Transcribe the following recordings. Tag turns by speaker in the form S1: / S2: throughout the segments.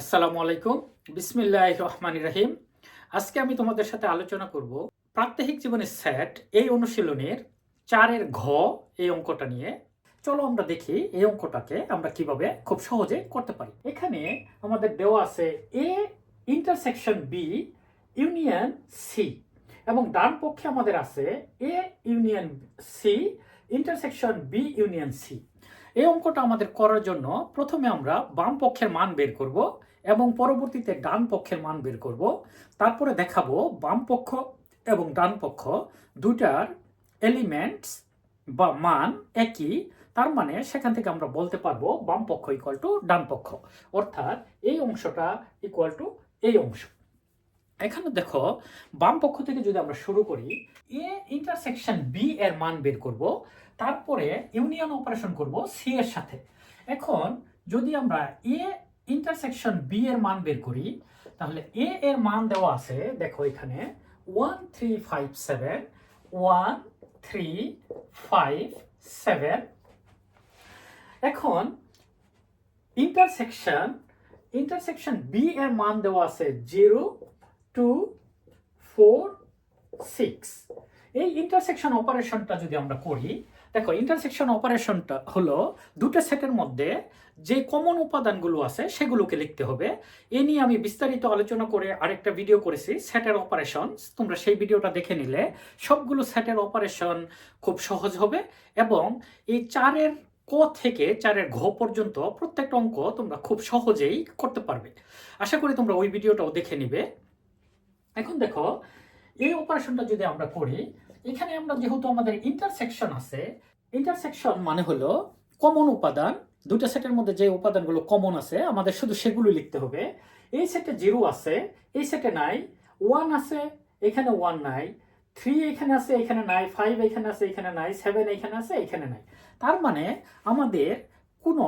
S1: আসসালামু আলাইকুম। বিসমিল্লাহ রহমান রাহিম। আজকে আমি তোমাদের সাথে আলোচনা করব প্রাত্যহিক জীবনের স্যাট এই অনুশীলনের চারের ঘ, এই অঙ্কটা নিয়ে। চলো আমরা দেখি এই অঙ্কটাকে আমরা কীভাবে খুব সহজে করতে পারি। এখানে আমাদের দেওয়া আছে A intersection B union C এবং ডান পক্ষে আমাদের আছে A union C intersection B union C এই অঙ্কটা আমাদের করার জন্য প্রথমে আমরা বাম পক্ষের মান বের করব এবং পরবর্তীতে ডান পক্ষের মান বের করব। তারপরে দেখাবো বাম পক্ষ এবং ডান পক্ষ দুটার এলিমেন্টস বা মান একই। তার মানে সেখান থেকে আমরা বলতে পারব বাম পক্ষ ইকুয়াল টু ডান পক্ষ। অর্থাৎ এই অংশটা ইকুয়াল টু এই অংশ। এখানে দেখো, বাম পক্ষ থেকে যদি আমরা শুরু করি এ ইন্টারসেকশন বি এর মান বের করব, তারপরে ইউনিয়ন অপারেশন করব সি এর সাথে। এখন যদি আমরা এ ইন্টারসেকশন বি এর মান বের করি, তাহলে এ এর মান দেওয়া আছে, দেখো এখানে one three five seven one three five seven এখন ইন্টারসেকশন ইন্টারসেকশন বি এর মান দেওয়া আছে জিরো টু ফোর সিক্স এই ইন্টারসেকশন অপারেশনটা যদি আমরা করি, দেখো ইন্টারসেকশন অপারেশনটা হলো দুটো সেটের মধ্যে যে কমন উপাদানগুলো আছে সেগুলোকে লিখতে হবে। এ নিয়ে আমি বিস্তারিত আলোচনা করে আরেকটা ভিডিও করেছি, সেটের অপারেশন তোমরা সেই ভিডিওটা দেখে নিলে সবগুলো সেটের অপারেশন খুব সহজ হবে এবং এই চারের ক থেকে চারের ঘ পর্যন্ত প্রত্যেকটা অঙ্ক তোমরা খুব সহজেই করতে পারবে। আশা করি তোমরা ওই ভিডিওটাও দেখে নিবে। এখন দেখো, এই অপারেশনটা যদি আমরা করি, এখানে আমরা যেহেতু আমাদের ইন্টারসেকশন আছে ইন্টারসেকশন মানে হলো কমন উপাদান। দুটো সেটের মধ্যে যে উপাদানগুলো কমন আছে, আমাদের শুধু সেগুলো লিখতে হবে। এই সেটে জিরো আছে, এই সেটে নাই ওয়ান আছে, এখানে ওয়ান নাই থ্রি এখানে আছে, এখানে নাই ফাইভ এখানে আছে, এখানে নাই সেভেন এখানে আছে, এখানে নাই। তার মানে আমাদের কোনো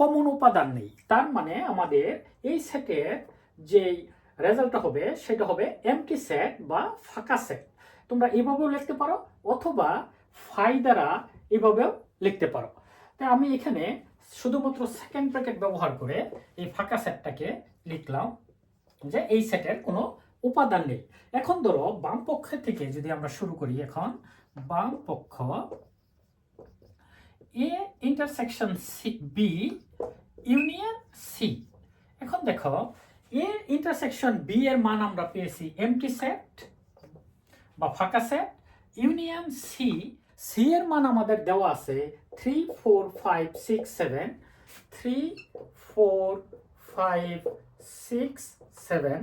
S1: কমন উপাদান নেই। তার মানে আমাদের এই সেটের যেই রেজাল্টটা হবে, সেটা হবে এমটি সেট বা ফাঁকা সেট তোমরা এভাবেও লিখতে পারো অথবা ফাই দ্বারা এভাবেও লিখতে পারো। তাই আমি এখানে শুধুমাত্র সেকেন্ড ব্র্যাকেট ব্যবহার করে এই ফাঁকা সেটটাকে লিখলাম যে এই সেটের কোনো উপাদান নেই। এখন ধরো বাম পক্ষ থেকে যদি আমরা শুরু করি এখন, বাম পক্ষ A intersection C B union C এখন দেখো এ ইন্টারসেকশন বি এর মান আমরা পেয়েছি এমটি সেট বা ফাঁকা সেট ইউনিয়ন সি সি এর মান আমাদের দেওয়া আছে three four five six seven three four five six seven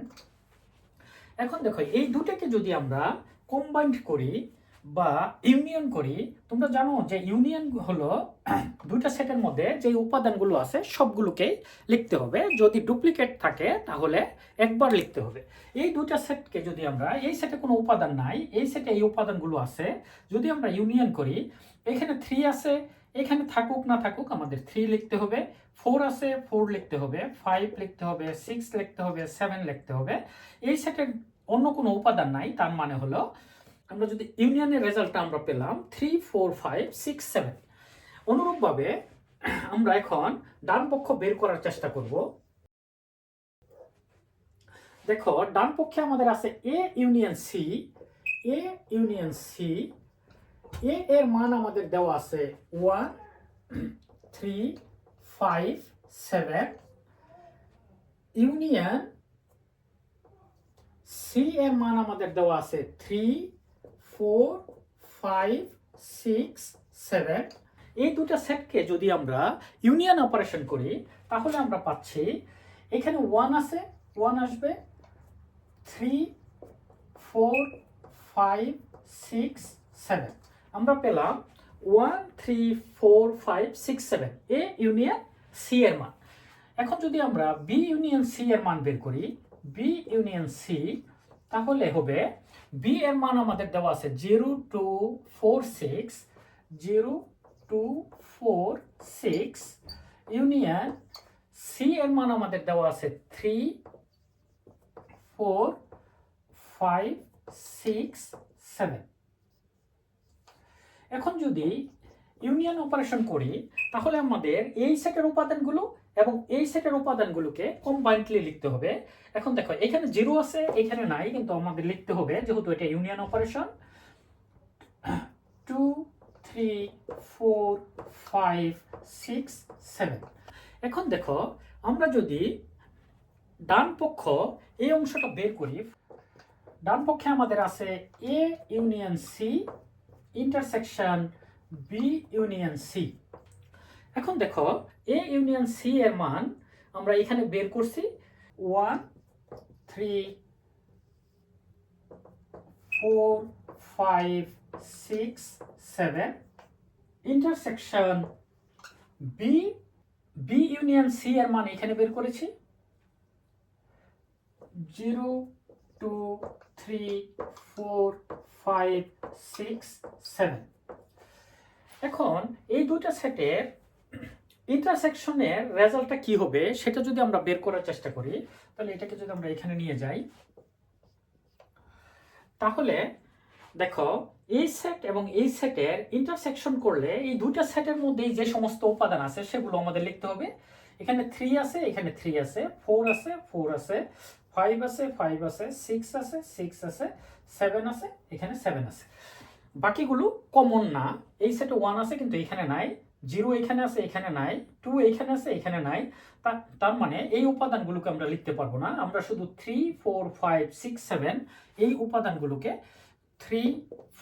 S1: এখন দেখো, এই দুটাকে যদি আমরা কম্বাইন্ড করি বা ইউনিয়ন করি, তোমরা জানো যে ইউনিয়ন হলো দুইটা সেটের মধ্যে যে উপাদানগুলো আছে সবগুলোকেই লিখতে হবে। যদি ডুপ্লিকেট থাকে, তাহলে একবার লিখতে হবে। এই দুইটা সেটকে যদি আমরা, এই সেটে কোনো উপাদান নাই, এই সেটে এই উপাদানগুলো আছে, যদি আমরা ইউনিয়ন করি, এখানে থ্রি আছে, এখানে থাকুক না থাকুক আমাদের থ্রি লিখতে হবে ফোর আছে ফোর লিখতে হবে ফাইভ লিখতে হবে সিক্স লিখতে হবে সেভেন লিখতে হবে। এই সেটের অন্য কোনো উপাদান নাই, তার মানে হলো আমরা যদি ইউনিয়নের রেজাল্টটা আমরা পেলাম three four five six seven অনুরূপভাবে আমরা এখন ডান পক্ষ বের করার চেষ্টা করব। দেখো, ডান পক্ষে আমাদের আছে A union C A union C A এর মান আমাদের দেওয়া আছে one three five seven union C এর মান আমাদের দেওয়া আছে three four, five, six, seven. এই দুটা সেটকে যদি আমরা ইউনিয়ন অপারেশন করি, তাহলে আমরা পাচ্ছি, এখানে ওয়ান আছে ওয়ান আসবে three four five six seven আমরা পেলাম one three four five six seven A union C এর মান। এখন যদি আমরা বি ইউনিয়ন সি এর মান বের করি বি ইউনিয়ন সি তাহলে হবে বি এর মান আমাদের দেওয়া আছে zero two four six zero two four six union C এর মান আমাদের দেওয়া আছে three four five six seven এখন যদি ইউনিয়ন অপারেশন করি, তাহলে আমাদের এই সেটের উপাদানগুলো এবং এই সেটের উপাদানগুলোকে কম্বাইন্ডলি লিখতে হবে। এখন দেখো, এখানে জিরো আছে, এখানে নাই, কিন্তু আমাদের লিখতে হবে, যেহেতু এটা union operation two three four five six seven এখন দেখো, আমরা যদি ডান পক্ষ এই অংশটা বের করি, ডান পক্ষে আমাদের আছে A union C intersection B union C এখন দেখো এ ইউনিয়ন সি এর মান আমরা এখানে বের করছি one three four five six seven intersection B B union C এর মান এখানে বের করেছি। Zero two three four five six seven এখন এই দুটো সেটের ইন্টারসেকশনের রেজাল্টটা কি হবে সেটা যদি আমরা বের করার চেষ্টা করি, তাহলে এটাকে যদি আমরা এখানে নিয়ে যাই, তাহলে দেখো এই সেট এবং এই সেটের ইন্টারসেকশন করলে এই দুইটা সেটের মধ্যে যে সমস্ত উপাদান আছে সেগুলো আমাদের লিখতে হবে। এখানে থ্রি আছে, এখানে থ্রি আছে ফোর আছে ফোর আছে ফাইভ আছে ফাইভ আছে সিক্স আছে সিক্স আছে সেভেন আছে, এখানে সেভেন আছে। বাকিগুলো কমন না। এই সেটে ওয়ান আছে কিন্তু এখানে নাই জিরো এখানে আছে, এখানে নাই টু এখানে আছে, এখানে নাই। তার মানে এই উপাদানগুলোকে আমরা লিখতে পারব না। আমরা শুধু three four five six seven এই উপাদানগুলোকে three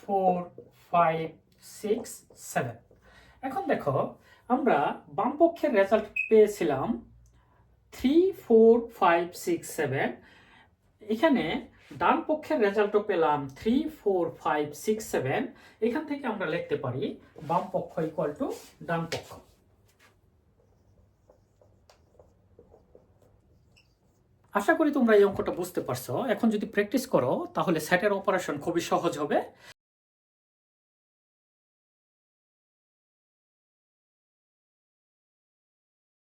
S1: four five six seven এখন দেখো, আমরা বামপক্ষের রেজাল্ট পেয়েছিলাম three four five six seven এখানে ডান পক্ষের রেজাল্টও পেলাম three four five six seven এখান থেকে আমরা লিখতে পারি বাম পক্ষ ইকুয়াল টু ডান পক্ষ। আশা করি তোমরা এই অঙ্কটা বুঝতে পারছ। এখন যদি প্র্যাকটিস করো, তাহলে সেটের অপারেশন খুবই সহজ হবে।